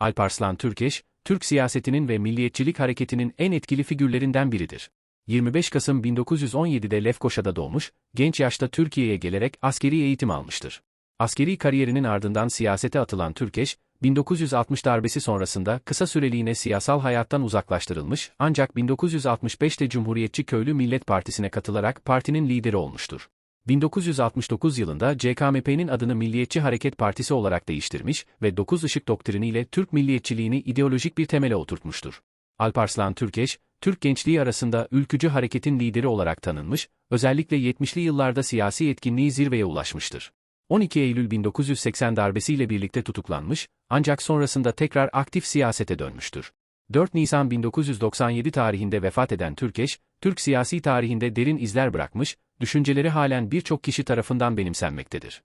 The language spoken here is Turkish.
Alparslan Türkeş, Türk siyasetinin ve milliyetçilik hareketinin en etkili figürlerinden biridir. 25 Kasım 1917'de Lefkoşa'da doğmuş, genç yaşta Türkiye'ye gelerek askeri eğitim almıştır. Askeri kariyerinin ardından siyasete atılan Türkeş, 1960 darbesi sonrasında kısa süreliğine siyasal hayattan uzaklaştırılmış ancak 1965'te Cumhuriyetçi Köylü Millet Partisi'ne katılarak partinin lideri olmuştur. 1969 yılında CKMP'nin adını Milliyetçi Hareket Partisi olarak değiştirmiş ve Dokuz Işık doktriniyle Türk milliyetçiliğini ideolojik bir temele oturtmuştur. Alparslan Türkeş, Türk gençliği arasında ülkücü hareketin lideri olarak tanınmış, özellikle 70'li yıllarda siyasi yetkinliği zirveye ulaşmıştır. 12 Eylül 1980 darbesiyle birlikte tutuklanmış, ancak sonrasında tekrar aktif siyasete dönmüştür. 4 Nisan 1997 tarihinde vefat eden Türkeş, Türk siyasi tarihinde derin izler bırakmış, düşünceleri halen birçok kişi tarafından benimsenmektedir.